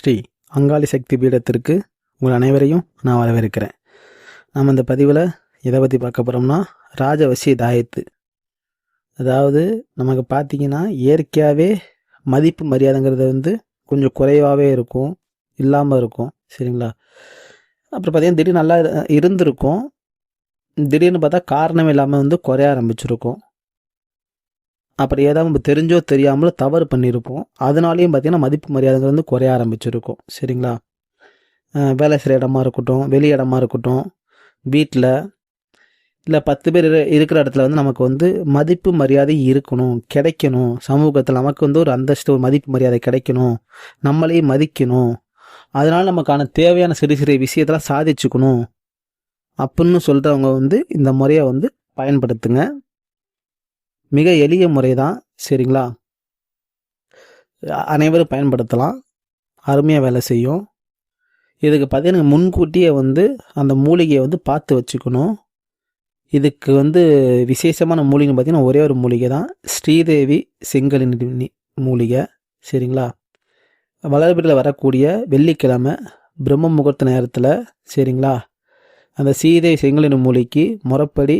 ஸ்ரீ அங்காளி சக்தி பீடத்திற்கு உங்கள் அனைவரையும் நான் வரவேற்கிறேன். நம்ம இந்த பதிவில் எதை பற்றி பார்க்க போகிறோம்னா ராஜவசிய தாயத்து. அதாவது நமக்கு பார்த்தீங்கன்னா இயற்கையாகவே மதிப்பு மரியாதைங்கிறது வந்து கொஞ்சம் குறைவாகவே இருக்கும் இல்லாமல் இருக்கும் சரிங்களா? அப்புறம் பார்த்தீங்கன்னா திடீர்னு நல்லா இருந்திருக்கும். திடீர்னு பார்த்தா காரணம் இல்லாமல் வந்து குறைய ஆரம்பிச்சிருக்கும். அப்புறம் ஏதாவது நம்ம தெரிஞ்சோ தெரியாமலோ தவறு பண்ணியிருப்போம். அதனாலேயும் பார்த்தீங்கன்னா மதிப்பு மரியாதைகள் வந்து குறைய ஆரம்பிச்சிருக்கும். சரிங்களா? வேலை செய்கிற இடமா இருக்கட்டும் வெளி இடமா இருக்கட்டும் வீட்டில் இல்லை பத்து பேர் இரு- இருக்கிற இடத்துல வந்து நமக்கு வந்து மதிப்பு மரியாதை இருக்கணும் கிடைக்கணும். சமூகத்தில் நமக்கு வந்து ஒரு அந்தஸ்து ஒரு மதிப்பு மரியாதை கிடைக்கணும். நம்மளையும் மதிக்கணும். அதனால் நமக்கான தேவையான சிறு சிறு விஷயத்தெல்லாம் சாதிச்சுக்கணும். அப்படின்னு சொல்கிறவங்க வந்து இந்த முறையை வந்து பயன்படுத்துங்க. மிக எளிய முறை தான் சரிங்களா? அனைவரும் பயன்படுத்தலாம். அருமையாக வேலை செய்யும். இதுக்கு பார்த்தீங்கன்னா முன்கூட்டியே வந்து அந்த மூலிகையை வந்து பார்த்து வச்சுக்கணும். இதுக்கு வந்து விசேஷமான மூலிகைன்னு பார்த்தீங்கன்னா ஒரே ஒரு மூலிகை தான் ஸ்ரீதேவி செங்கலின் மூலிகை. சரிங்களா? வளர்பிறையில் வரக்கூடிய வெள்ளிக்கிழமை பிரம்ம முகூர்த்த நேரத்தில் சரிங்களா? அந்த சீதை செங்கலின் மூலிகைக்கு முறப்படி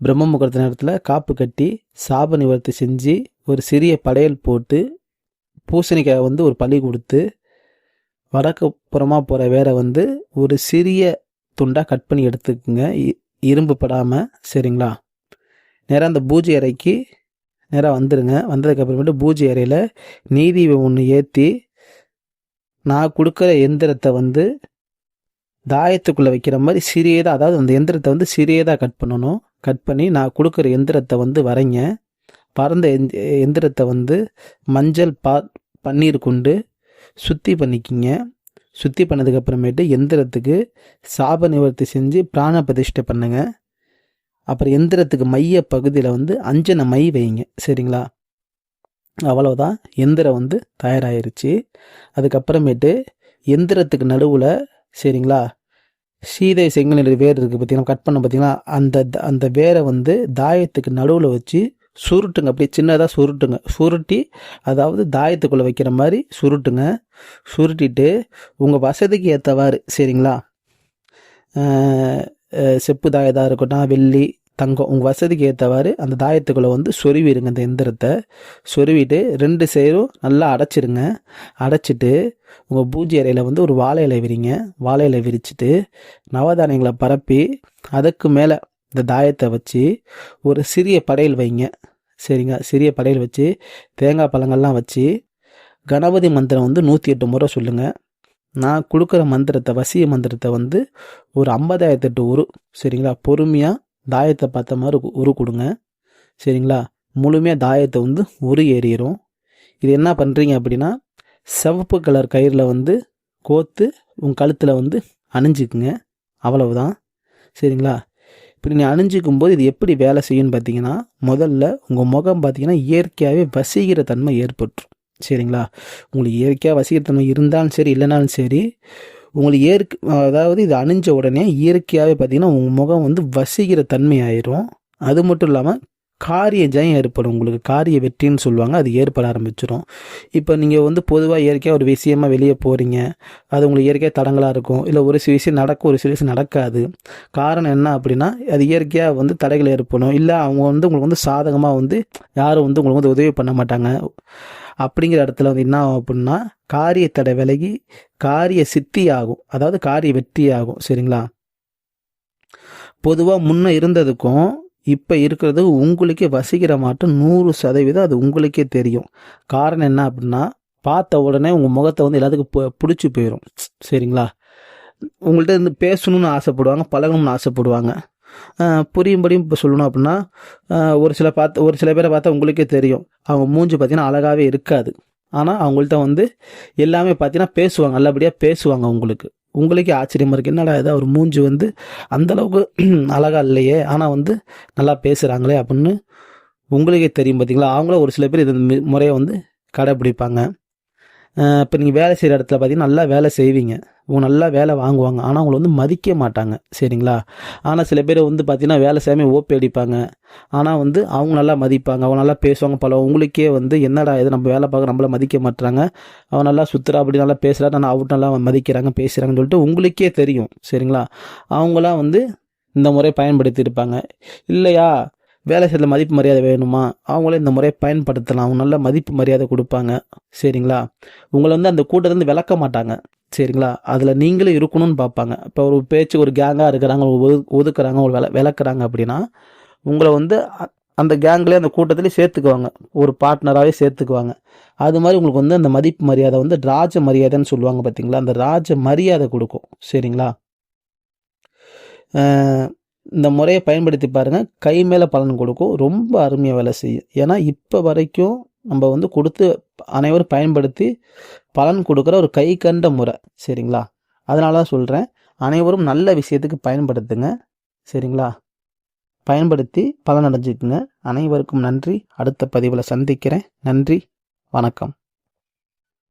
பிரம்ம முகூர்த்த நேரத்தில் காப்பு கட்டி சாப நிவர்த்தி செஞ்சு ஒரு சிறிய படையல் போட்டு பூசணிக்காய் வந்து ஒரு பழி கொடுத்து வடக்கு புறமாக போகிற வேரை வந்து ஒரு சிறிய துண்டாக கட் பண்ணி எடுத்துக்குங்க. இ- இரும்பு படாமல் சரிங்களா? நேராக அந்த பூஜை அறைக்கு நேராக வந்துடுங்க வந்ததுக்கப்புறமேட்டு பூஜை அறையில் நீதி ஒன்று ஏற்றி நான் கொடுக்குற எந்திரத்தை வந்து தாயத்துக்குள்ளே வைக்கிற மாதிரி சிறியதாக அதாவது அந்த எந்திரத்தை வந்து சிறியதாக கட் பண்ணணும். கட் பண்ணி நான் கொடுக்குற எந்திரத்தை வந்து வரைங்க. பறந்த எந்திரத்தை வந்து மஞ்சள் பா பன்னீர் கொண்டு சுத்தி பண்ணிக்கிங்க. சுத்தி பண்ணதுக்கு அப்புறமேட்டு எந்திரத்துக்கு சாப நிவர்த்தி செஞ்சு பிராண பிரதிஷ்டை பண்ணுங்க. அப்புறம் எந்திரத்துக்கு மைய பகுதியில் வந்து அஞ்சனை மை வைங்க. சரிங்களா? அவ்வளோதான் எந்திரம் வந்து தயாராகிருச்சு அதுக்கப்புறமேட்டு எந்திரத்துக்கு நடுவில் சரிங்களா? சீதை செங்கல் வேர் இருக்குது பார்த்தீங்கன்னா கட் பண்ண பார்த்தீங்கன்னா அந்த அந்த வேரை வந்து தாயத்துக்கு நடுவில் வச்சு சுருட்டுங்க. அப்படியே சின்னதாக சுருட்டுங்க. சுருட்டி அதாவது தாயத்துக்குள்ளே வைக்கிற மாதிரி சுருட்டுங்க. சுருட்டிட்டு உங்கள் வசதிக்கு ஏற்றவாறு சரிங்களா? செப்பு தாயதாக இருக்கட்டும் வெள்ளி தங்கம் உங்கள் வசதிக்கு ஏற்றவாறு அந்த தாயத்துக்குள்ளே வந்து சொருவிடுங்க அந்த எந்திரத்தை. சொருவிட்டு ரெண்டு சேரும் நல்லா அடைச்சிருங்க. அடைச்சிட்டு உங்கள் பூஜை அறையில் வந்து ஒரு வாழை இலை விரிங்க. வாழை இலை விரிச்சிட்டு நவதானியங்களை பரப்பி அதுக்கு மேலே இந்த தாயத்தை வச்சு ஒரு சிறிய படையல் வைங்க. சரிங்க சிறிய படையல் வச்சு தேங்காய் பழங்கள்லாம் வச்சு கணபதி மந்திரம் வந்து நூற்றி எட்டு முறை சொல்லுங்கள் நான் கொடுக்குற மந்திரத்தை வசிய மந்திரத்தை வந்து ஒரு ஐம்பதாயிரத்தெட்டு ஒரு சரிங்களா? பொறுமையாக தாயத்தை பார்த்த மாதிரி உரு- கொடுங்க சரிங்களா? முழுமையாக தாயத்தை வந்து உரு ஏறிடும் இது என்ன பண்ணுறீங்க அப்படின்னா சிவப்பு கலர் கயிறில் வந்து கோத்து உங்கள் கழுத்தில் வந்து அணிஞ்சுக்குங்க. அவ்வளவுதான். சரிங்களா? இப்படி நீ அணிஞ்சிக்கும் போது இது எப்படி வேலை செய்யும்னு பார்த்தீங்கன்னா முதல்ல உங்கள் முகம் பார்த்தீங்கன்னா இயற்கையாகவே வசீகிற தன்மை ஏற்பட்டுரும். சரிங்களா? உங்களுக்கு இயற்கையாக வசிக்கிற தன்மை இருந்தாலும் சரி இல்லைனாலும் சரி உங்களுக்கு இயற்கை அதாவது இது அணிஞ்ச உடனே இயற்கையாகவே பார்த்தீங்கன்னா உங்கள் முகம் வந்து வசிக்கிற தன்மை ஆயிரும் அது மட்டும் இல்லாமல் காரிய ஜெயம் ஏற்படும். உங்களுக்கு காரிய வெற்றின்னு சொல்லுவாங்க. அது ஏற்பட ஆரம்பிச்சிடும் இப்போ நீங்கள் வந்து பொதுவாக இயற்கையாக ஒரு விஷயமா வெளியே போகிறீங்க அது உங்களுக்கு இயற்கையாக தடங்களாக இருக்கும். இல்லை ஒரு சில விஷயம் நடக்கும் ஒரு சில விஷயம் நடக்காது. காரணம் என்ன அப்படின்னா அது இயற்கையாக வந்து தடைகள் ஏற்படும். இல்லை அவங்க வந்து உங்களுக்கு வந்து சாதகமாக வந்து யாரும் வந்து உங்களுக்கு வந்து உதவி பண்ண மாட்டாங்க. அப்படிங்கிற இடத்துல வந்து என்ன ஆகும் அப்படின்னா காரிய தடை விலகி காரிய சித்தி ஆகும் அதாவது காரிய வெற்றி ஆகும் சரிங்களா? பொதுவாக முன்ன இருந்ததுக்கும் இப்போ இருக்கிறது உங்களுக்கே வசிக்கிற மாட்டம் நூறு சதவீதம் அது உங்களுக்கே தெரியும். காரணம் என்ன அப்படின்னா பார்த்த உடனே உங்கள் முகத்தை வந்து எல்லாத்துக்கும் பிடிச்சி போயிடும் சரிங்களா? உங்கள்கிட்ட இருந்து பேசணும்னு ஆசைப்படுவாங்க பழகணும்னு ஆசைப்படுவாங்க. புரியும்படியும் இப்போ சொல்லணும் அப்படின்னா ஒரு சில பார்த்து ஒரு சில பேரை பார்த்தா உங்களுக்கே தெரியும். அவங்க மூஞ்சி பார்த்தீங்கன்னா அழகாகவே இருக்காது. ஆனால் அவங்கள்ட்ட வந்து எல்லாமே பார்த்தீங்கன்னா பேசுவாங்க நல்லபடியாக பேசுவாங்க உங்களுக்கு உங்களுக்கே ஆச்சரியமாக இருக்குது என்னடா இது? அவர் மூஞ்சி வந்து அந்த அளவுக்கு இல்லையே. ஆனால் வந்து நல்லா பேசுகிறாங்களே அப்படின்னு உங்களுக்கே தெரியும் பார்த்தீங்களா அவங்களும் ஒரு சில பேர் இந்த முறையை வந்து கடைப்பிடிப்பாங்க இப்போ நீங்கள் வேலை செய்கிற இடத்துல பார்த்தீங்கன்னா நல்லா வேலை செய்வீங்க. உங்க நல்லா வேலை வாங்குவாங்க. ஆனால் அவங்கள வந்து மதிக்க மாட்டாங்க. சரிங்களா? ஆனால் சில பேர் வந்து பார்த்தீங்கன்னா வேலை செய்யாமல் ஓப்பி அடிப்பாங்க. ஆனால் வந்து அவங்க நல்லா மதிப்பாங்க. அவங்க நல்லா பேசுவாங்க பல. உங்களுக்கே வந்து என்னடா இது? நம்ம வேலை பார்க்க நம்மள மதிக்க மாட்டுறாங்க அவன் நல்லா சுற்றுறா அப்படி நல்லா பேசுகிறா நான் அவுட் நல்லா மதிக்கிறாங்க பேசுகிறாங்கன்னு சொல்லிட்டு உங்களுக்கே தெரியும். சரிங்களா? அவங்களாம் வந்து இந்த முறை பயன்படுத்தியிருப்பாங்க. இல்லையா? வேலை செய்யல மதிப்பு மரியாதை வேணுமா? அவங்களே இந்த முறையை பயன்படுத்தலாம். அவங்க நல்ல மதிப்பு மரியாதை கொடுப்பாங்க. சரிங்களா? உங்களை வந்து அந்த கூட்டத்திலேருந்து விளக்க மாட்டாங்க. சரிங்களா? அதில் நீங்களும் இருக்கணும்னு பார்ப்பாங்க. இப்போ ஒரு பேச்சு ஒரு கேங்காக இருக்கிறாங்க ஒது ஒதுக்குறாங்க ஒரு விள விளக்குறாங்க அப்படின்னா உங்களை வந்து அ- அந்த கேங்லேயே அந்த கூட்டத்திலே சேர்த்துக்குவாங்க. ஒரு பார்ட்னராகவே சேர்த்துக்குவாங்க. அது மாதிரி உங்களுக்கு வந்து அந்த மதிப்பு மரியாதை வந்து ராஜ மரியாதைன்னு சொல்லுவாங்க பார்த்தீங்களா அந்த ராஜ மரியாதை கொடுக்கும். சரிங்களா? இந்த முறையை பயன்படுத்தி பாருங்கள் கை மேலே பலன் கொடுக்கும். ரொம்ப அருமையாக வேலை செய்யும். ஏன்னா இப்போ வரைக்கும் நம்ம வந்து கொடுத்து அனைவரும் பயன்படுத்தி பலன் கொடுக்குற ஒரு கை கண்ட முறை. சரிங்களா? அதனால தான் சொல்கிறேன் அனைவரும் நல்ல விஷயத்துக்கு பயன்படுத்துங்க. சரிங்களா? பயன்படுத்தி பலன் அடைஞ்சுக்குங்க. அனைவருக்கும் நன்றி. அடுத்த பதிவில் சந்திக்கிறேன். நன்றி. வணக்கம்.